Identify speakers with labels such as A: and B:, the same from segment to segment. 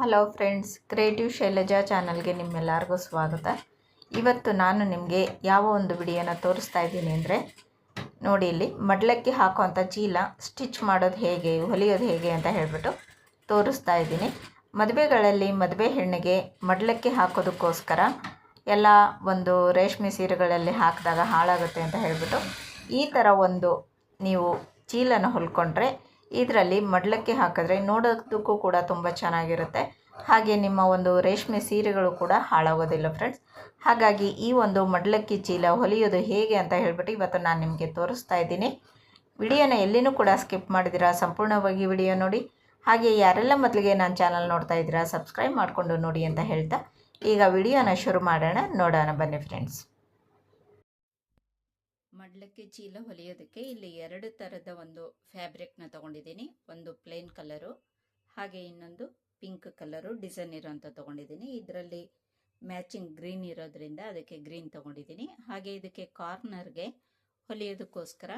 A: Hello friends, creative Shailaja ಚಾನಲ್ಗೆ ನಿಮ್ಮೆಲ್ಲರಿಗೂ ಸ್ವಾಗತ. ಇವತ್ತು ನಾನು ನಿಮಗೆ ಯಾವ ಒಂದು ವಿಡಿಯೋನ ತೋರಿಸ್ತಾ ಇದ್ದೀನಿ ಅಂದರೆ, ನೋಡಿ ಇಲ್ಲಿ ಮಡ್ಲಕ್ಕಿ ಹಾಕುವಂಥ ಚೀಲ, ಸ್ಟಿಚ್ ಮಾಡೋದು ಹೇಗೆ, ಹೊಲಿಯೋದು ಹೇಗೆ ಅಂತ ಹೇಳಿಬಿಟ್ಟು ತೋರಿಸ್ತಾ ಇದ್ದೀನಿ. ಮದುವೆಗಳಲ್ಲಿ ಮದುವೆ ಹೆಣ್ಣಿಗೆ ಮಡ್ಲಕ್ಕಿ ಹಾಕೋದಕ್ಕೋಸ್ಕರ ಎಲ್ಲ ಒಂದು ರೇಷ್ಮೆ ಸೀರೆಗಳಲ್ಲಿ ಹಾಕಿದಾಗ ಹಾಳಾಗುತ್ತೆ ಅಂತ ಹೇಳಿಬಿಟ್ಟು ಈ ಥರ ಒಂದು ನೀವು ಚೀಲನ ಹೊಲ್ಕೊಂಡ್ರೆ ಇದರಲ್ಲಿ ಮಡ್ಲಕ್ಕಿ ಹಾಕಿದ್ರೆ ನೋಡೋದಕ್ಕೂ ಕೂಡ ತುಂಬ ಚೆನ್ನಾಗಿರುತ್ತೆ. ಹಾಗೆ ನಿಮ್ಮ ಒಂದು ರೇಷ್ಮೆ ಸೀರೆಗಳು ಕೂಡ ಹಾಳಾಗೋದಿಲ್ಲ ಫ್ರೆಂಡ್ಸ್ ಹಾಗಾಗಿ ಈ ಒಂದು ಮಡ್ಲಕ್ಕಿ ಚೀಲ ಹೊಲಿಯೋದು ಹೇಗೆ ಅಂತ ಹೇಳ್ಬಿಟ್ಟು ಇವತ್ತು ನಾನು ನಿಮಗೆ ತೋರಿಸ್ತಾ ಇದ್ದೀನಿ. ವಿಡಿಯೋನ ಎಲ್ಲಿನೂ ಕೂಡ ಸ್ಕಿಪ್ ಮಾಡಿದಿರಾ ಸಂಪೂರ್ಣವಾಗಿ ವಿಡಿಯೋ ನೋಡಿ. ಹಾಗೆ ಯಾರೆಲ್ಲ ಮೊದಲಿಗೆ ನಾನು ಚಾನಲ್ ನೋಡ್ತಾ ಇದ್ದೀರಾ ಸಬ್ಸ್ಕ್ರೈಬ್ ಮಾಡಿಕೊಂಡು ನೋಡಿ ಅಂತ ಹೇಳ್ತಾ. ಈಗ ವಿಡಿಯೋನ ಶುರು ಮಾಡೋಣ, ನೋಡೋಣ ಬನ್ನಿ ಫ್ರೆಂಡ್ಸ್ ಮಡ್ಲಕ್ಕಿ ಚೀಲ ಹೊಲಿಯೋದಕ್ಕೆ ಇಲ್ಲಿ ಎರಡು ಥರದ ಒಂದು ಫ್ಯಾಬ್ರಿಕ್ನ ತೊಗೊಂಡಿದ್ದೀನಿ. ಒಂದು ಪ್ಲೇನ್ ಕಲರು ಹಾಗೆ ಇನ್ನೊಂದು ಪಿಂಕ್ ಕಲರು ಡಿಸೈನ್ ಇರೋಂಥ ತೊಗೊಂಡಿದ್ದೀನಿ. ಇದರಲ್ಲಿ ಮ್ಯಾಚಿಂಗ್ ಗ್ರೀನ್ ಇರೋದ್ರಿಂದ ಅದಕ್ಕೆ ಗ್ರೀನ್ ತೊಗೊಂಡಿದ್ದೀನಿ. ಹಾಗೆ ಇದಕ್ಕೆ ಕಾರ್ನರ್ಗೆ ಹೊಲಿಯೋದಕ್ಕೋಸ್ಕರ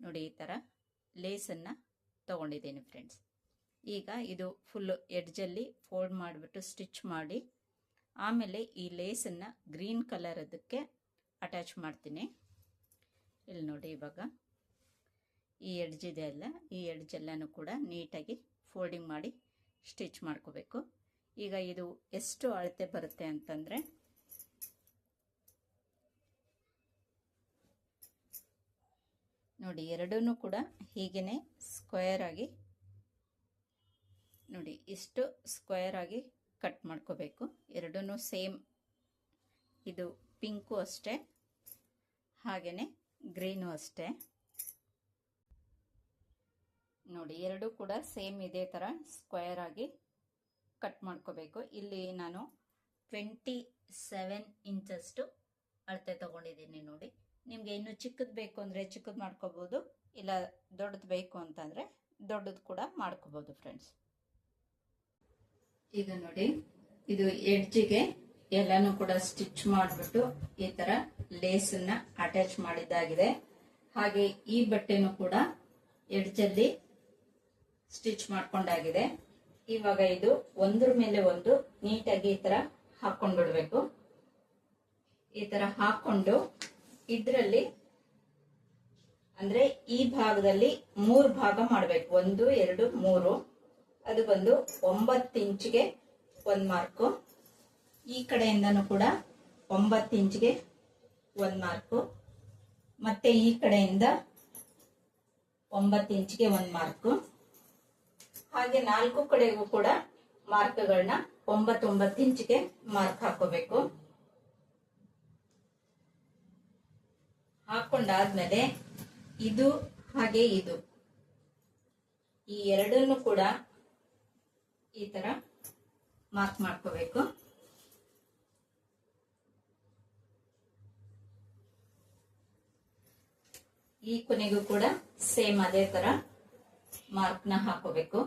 A: ನೋಡಿ ಈ ಥರ ಲೇಸನ್ನು ತೊಗೊಂಡಿದ್ದೀನಿ ಫ್ರೆಂಡ್ಸ್ ಈಗ ಇದು ಫುಲ್ಲು ಎಡ್ಜಲ್ಲಿ ಫೋಲ್ಡ್ ಮಾಡಿಬಿಟ್ಟು ಸ್ಟಿಚ್ ಮಾಡಿ, ಆಮೇಲೆ ಈ ಲೇಸನ್ನು ಗ್ರೀನ್ ಕಲರ್ ಅದಕ್ಕೆ ಅಟ್ಯಾಚ್ ಮಾಡ್ತೀನಿ. ಇಲ್ಲಿ ನೋಡಿ ಇವಾಗ. ಈ ಎಡ್ಜ್ ಇದೆ ಅಲ್ಲ, ಈ ಎಡ್ಜ್ ಎಲ್ಲನೂ ಕೂಡ ನೀಟಾಗಿ ಫೋಲ್ಡಿಂಗ್ ಮಾಡಿ ಸ್ಟಿಚ್ ಮಾಡ್ಕೋಬೇಕು. ಈಗ ಇದು ಎಷ್ಟು ಅಳತೆ ಬರುತ್ತೆ ಅಂತಂದರೆ, ನೋಡಿ ಎರಡೂ ಕೂಡ ಹೀಗೇ ಸ್ಕ್ವೇರ್ ಆಗಿ, ನೋಡಿ ಇಷ್ಟು ಸ್ಕ್ವೇರ್ ಆಗಿ ಕಟ್ ಮಾಡ್ಕೋಬೇಕು. ಎರಡೂ ಸೇಮ್, ಇದು ಪಿಂಕು ಅಷ್ಟೇ ಹಾಗೆಯೇ ಗ್ರೀನು ಅಷ್ಟೇ. ನೋಡಿ, ಎರಡು ಕೂಡ ಸೇಮ್ ಇದೇ ಥರ ಸ್ಕ್ವೇರ್ ಆಗಿ ಕಟ್ ಮಾಡ್ಕೋಬೇಕು. ಇಲ್ಲಿ ನಾನು ಟ್ವೆಂಟಿ ಸೆವೆನ್ ಇಂಚಷ್ಟು ಅಳತೆ ತಗೊಂಡಿದ್ದೀನಿ ನೋಡಿ. ನಿಮಗೆ ಇನ್ನು ಚಿಕ್ಕದು ಬೇಕು ಅಂದರೆ ಚಿಕ್ಕದು ಮಾಡ್ಕೋಬೋದು, ಇಲ್ಲ ದೊಡ್ಡದು ಬೇಕು ಅಂತಂದರೆ ದೊಡ್ಡದು ಕೂಡ ಮಾಡ್ಕೋಬೋದು ಫ್ರೆಂಡ್ಸ್ ಈಗ ನೋಡಿ, ಇದು ಎಡ್ಜಿಗೆ ಎಲ್ಲನೂ ಕೂಡ ಸ್ಟಿಚ್ ಮಾಡಿಬಿಟ್ಟು ಈ ತರ ಲೇಸನ್ನ ಅಟ್ಯಾಚ್ ಮಾಡಿದ್ದಾಗಿದೆ. ಹಾಗೆ ಈ ಬಟ್ಟೆನೂ ಕೂಡ ಎಡ್ಜಲ್ಲಿ ಸ್ಟಿಚ್ ಮಾಡ್ಕೊಂಡಾಗಿದೆ. ಇವಾಗ ಇದು ಒಂದ್ರ ಮೇಲೆ ಒಂದು ನೀಟಾಗಿ ಈ ತರ ಹಾಕೊಂಡ್ಬಿಡ್ಬೇಕು. ಈ ತರ ಹಾಕೊಂಡು ಇದ್ರಲ್ಲಿ ಅಂದ್ರೆ ಈ ಭಾಗದಲ್ಲಿ ಮೂರು ಭಾಗ ಮಾಡಬೇಕು. ಒಂದು, ಎರಡು, ಮೂರು. ಅದು ಬಂದು ಒಂಬತ್ತು ಇಂಚಿಗೆ ಒಂದು ಮಾರ್ಕು ಈ ಕಡೆಯಿಂದನೂ ಕೂಡ ಒಂಬತ್ತು ಇಂಚ್ಗೆ ಒಂದು ಮಾರ್ಕು. ಮತ್ತೆ ಈ ಕಡೆಯಿಂದ ಒಂಬತ್ತು ಇಂಚ್ಗೆ ಒಂದು ಮಾರ್ಕು. ಹಾಗೆ ನಾಲ್ಕು ಕಡೆಗೂ ಕೂಡ ಮಾರ್ಕ್ಗಳನ್ನ ಒಂಬತ್ತೊಂಬತ್ತು ಇಂಚ್ಗೆ ಮಾರ್ಕ್ ಹಾಕೋಬೇಕು. ಹಾಕೊಂಡಾದ್ಮೇಲೆ ಇದು ಹಾಗೆ ಇದು. ಈ ಎರಡನ್ನು ಕೂಡ ಈ ತರ ಮಾರ್ಕ್ ಮಾಡ್ಕೋಬೇಕು. ಈ ಕೊನೆಗೂ ಕೂಡ ಸೇಮ್ ಅದೇ ತರ ಮಾರ್ಕ್ನ ಹಾಕೋಬೇಕು.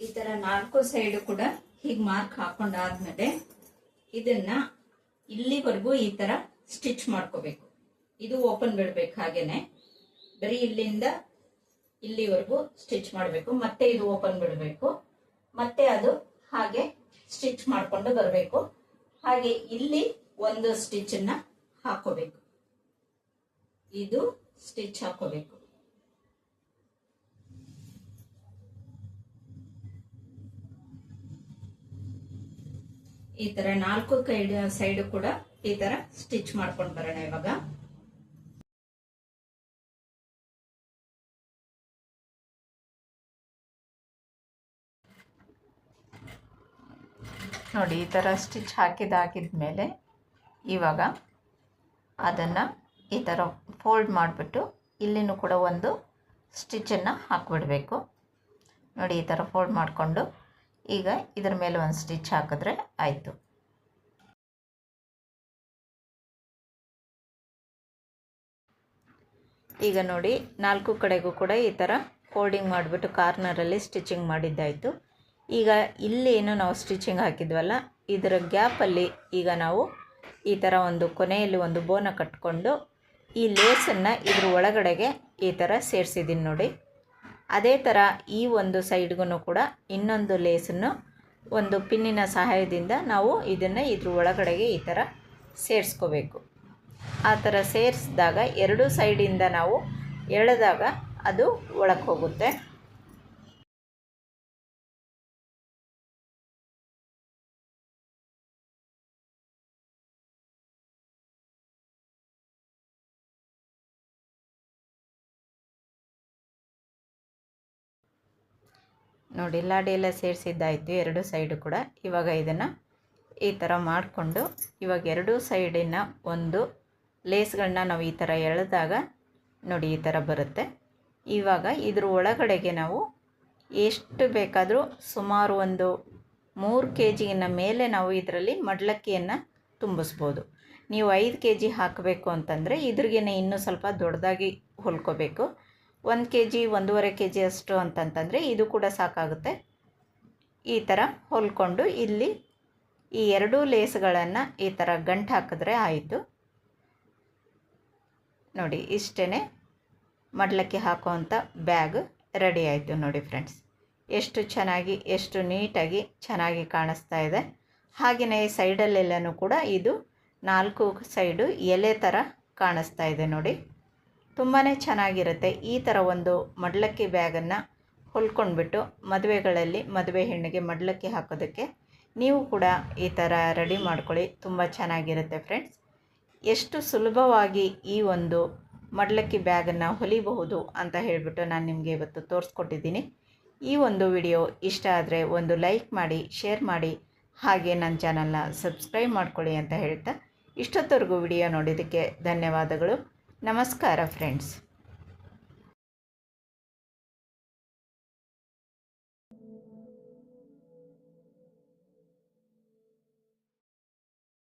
A: ಈ ತರ ನಾಲ್ಕು ಸೈಡ್ ಕೂಡ ಹೀಗ್ ಮಾರ್ಕ್ ಹಾಕೊಂಡಾದ್ಮೇಲೆ ಇದನ್ನ ಇಲ್ಲಿವರೆಗೂ ಈ ತರ ಸ್ಟಿಚ್ ಮಾಡ್ಕೋಬೇಕು. ಇದು ಓಪನ್ ಬಿಡ್ಬೇಕು ಹಾಗೇನೆ. ಬರೀ ಇಲ್ಲಿಂದ ಇಲ್ಲಿವರೆಗೂ ಸ್ಟಿಚ್ ಮಾಡಬೇಕು. ಮತ್ತೆ ಇದು ಓಪನ್ ಬಿಡಬೇಕು. ಮತ್ತೆ ಅದು ಹಾಗೆ ಸ್ಟಿಚ್ ಮಾಡ್ಕೊಂಡು ಬರಬೇಕು. ಹಾಗೆ ಇಲ್ಲಿ ಒಂದು ಸ್ಟಿಚ್ ಅನ್ನ ಹಾಕೋಬೇಕು. ಇದು ಸ್ಟಿಚ್ ಹಾಕೋಬೇಕು. ಈ ತರ ನಾಲ್ಕು ಕೈ ಸೈಡ್ ಕೂಡ ಈ ತರ ಸ್ಟಿಚ್ ಮಾಡ್ಕೊಂಡು ಬರೋಣ ಇವಾಗ. ನೋಡಿ, ಈ ಥರ ಸ್ಟಿಚ್ ಹಾಕಿದಾಕಿದ್ಮೇಲೆ ಇವಾಗ ಅದನ್ನು ಈ ಥರ ಫೋಲ್ಡ್ ಮಾಡಿಬಿಟ್ಟು ಇಲ್ಲಿನೂ ಕೂಡ ಒಂದು ಸ್ಟಿಚ್ಚನ್ನು ಹಾಕಿಬಿಡಬೇಕು. ನೋಡಿ, ಈ ಥರ ಫೋಲ್ಡ್ ಮಾಡಿಕೊಂಡು ಈಗ ಇದರ ಮೇಲೆ ಒಂದು ಸ್ಟಿಚ್ ಹಾಕಿದ್ರೆ ಆಯಿತು. ಈಗ ನೋಡಿ, ನಾಲ್ಕು ಕಡೆಗೂ ಕೂಡ ಈ ಥರ ಫೋಲ್ಡಿಂಗ್ ಮಾಡಿಬಿಟ್ಟು ಕಾರ್ನರಲ್ಲಿ ಸ್ಟಿಚಿಂಗ್ ಮಾಡಿದ್ದಾಯಿತು. ಈಗ ಇಲ್ಲೇನು ನಾವು ಸ್ಟಿಚಿಂಗ್ ಹಾಕಿದ್ವಲ್ಲ, ಇದರ ಗ್ಯಾಪಲ್ಲಿ ಈಗ ನಾವು ಈ ಥರ ಒಂದು ಕೊನೆಯಲ್ಲಿ ಒಂದು ಬೋನ ಕಟ್ಕೊಂಡು ಈ ಲೇಸನ್ನು ಇದ್ರ ಒಳಗಡೆಗೆ ಈ ಥರ ಸೇರಿಸಿದ್ದೀನಿ ನೋಡಿ. ಅದೇ ಥರ ಈ ಒಂದು ಸೈಡ್ಗೂ ಕೂಡ ಇನ್ನೊಂದು ಲೇಸನ್ನು ಒಂದು ಪಿನ್ನಿನ ಸಹಾಯದಿಂದ ನಾವು ಇದನ್ನು ಇದ್ರ ಒಳಗಡೆಗೆ ಈ ಥರ ಸೇರಿಸ್ಕೋಬೇಕು. ಆ ಥರ ಸೇರಿಸಿದಾಗ ಎರಡೂ ಸೈಡಿಂದ ನಾವು ಎಳೆದಾಗ ಅದು ಒಳಗೆ ಹೋಗುತ್ತೆ. ನೋಡಿ, ಲಾಡಿ ಎಲ್ಲ ಸೇರಿಸಿದ್ದಾಯಿತು, ಎರಡು ಸೈಡು ಕೂಡ. ಇವಾಗ ಇದನ್ನು ಈ ಥರ ಮಾಡಿಕೊಂಡು, ಇವಾಗ ಎರಡೂ ಸೈಡಿನ ಒಂದು ಲೇಸ್ಗಳನ್ನ ನಾವು ಈ ಥರ ಎಳೆದಾಗ ನೋಡಿ ಈ ಥರ ಬರುತ್ತೆ. ಇವಾಗ ಇದ್ರ ಒಳಗಡೆಗೆ ನಾವು ಎಷ್ಟು ಬೇಕಾದರೂ ಸುಮಾರು ಒಂದು ಮೂರು ಕೆ ಜಿಗಿನ ಮೇಲೆ ನಾವು ಇದರಲ್ಲಿ ಮಡ್ಲಕ್ಕಿಯನ್ನು ತುಂಬಿಸ್ಬೋದು. ನೀವು ಐದು ಕೆ ಜಿ ಹಾಕಬೇಕು ಅಂತಂದರೆ ಇದ್ರಿಗೇನೆ ಇನ್ನೂ ಸ್ವಲ್ಪ ದೊಡ್ಡದಾಗಿ ಹೊಲ್ಕೋಬೇಕು. ಒಂದು ಕೆ ಜಿ ಒಂದೂವರೆ ಕೆ ಜಿ ಅಷ್ಟು ಅಂತಂತಂದರೆ ಇದು ಕೂಡ ಸಾಕಾಗುತ್ತೆ. ಈ ಥರ ಹೊಲ್ಕೊಂಡು ಇಲ್ಲಿ ಈ ಎರಡೂ ಲೇಸ್ಗಳನ್ನು ಈ ಥರ ಗಂಟು ಹಾಕಿದ್ರೆ ಆಯಿತು. ನೋಡಿ ಇಷ್ಟೇ ಮಡ್ಲಕ್ಕೆ ಹಾಕುವಂಥ ಬ್ಯಾಗ್ ರೆಡಿ ಆಯಿತು ನೋಡಿ ಫ್ರೆಂಡ್ಸ್. ಎಷ್ಟು ಚೆನ್ನಾಗಿ, ಎಷ್ಟು ನೀಟಾಗಿ ಚೆನ್ನಾಗಿ ಕಾಣಿಸ್ತಾ ಇದೆ. ಹಾಗೆಯೇ ಸೈಡಲ್ಲೆಲ್ಲನೂ ಕೂಡ ಇದು ನಾಲ್ಕು ಸೈಡು ಎಲೆ ಥರ ಕಾಣಿಸ್ತಾ ಇದೆ ನೋಡಿ. ತುಂಬಾ ಚೆನ್ನಾಗಿರುತ್ತೆ. ಈ ಥರ ಒಂದು ಮಡ್ಲಕ್ಕಿ ಬ್ಯಾಗನ್ನು ಹೊಲ್ಕೊಂಡ್ಬಿಟ್ಟು ಮದುವೆಗಳಲ್ಲಿ ಮದುವೆ ಹೆಣ್ಣಿಗೆ ಮಡ್ಲಕ್ಕಿ ಹಾಕೋದಕ್ಕೆ ನೀವು ಕೂಡ ಈ ಥರ ರೆಡಿ ಮಾಡ್ಕೊಳ್ಳಿ. ತುಂಬ ಚೆನ್ನಾಗಿರುತ್ತೆ ಫ್ರೆಂಡ್ಸ್. ಎಷ್ಟು ಸುಲಭವಾಗಿ ಈ ಒಂದು ಮಡ್ಲಕ್ಕಿ ಬ್ಯಾಗನ್ನು ಹೊಲಿಬಹುದು ಅಂತ ಹೇಳಿಬಿಟ್ಟು ನಾನು ನಿಮಗೆ ಇವತ್ತು ತೋರಿಸ್ಕೊಟ್ಟಿದ್ದೀನಿ. ಈ ಒಂದು ವಿಡಿಯೋ ಇಷ್ಟ ಆದರೆ ಒಂದು ಲೈಕ್ ಮಾಡಿ, ಶೇರ್ ಮಾಡಿ, ಹಾಗೆ ನನ್ನ ಚಾನಲ್ನ ಸಬ್ಸ್ಕ್ರೈಬ್ ಮಾಡ್ಕೊಳ್ಳಿ ಅಂತ ಹೇಳ್ತಾ ಇಷ್ಟೊತ್ತವರೆಗೂ ವಿಡಿಯೋ ನೋಡಿದ್ದಕ್ಕೆ ಧನ್ಯವಾದಗಳು. ನಮಸ್ಕಾರ ಫ್ರೆಂಡ್ಸ್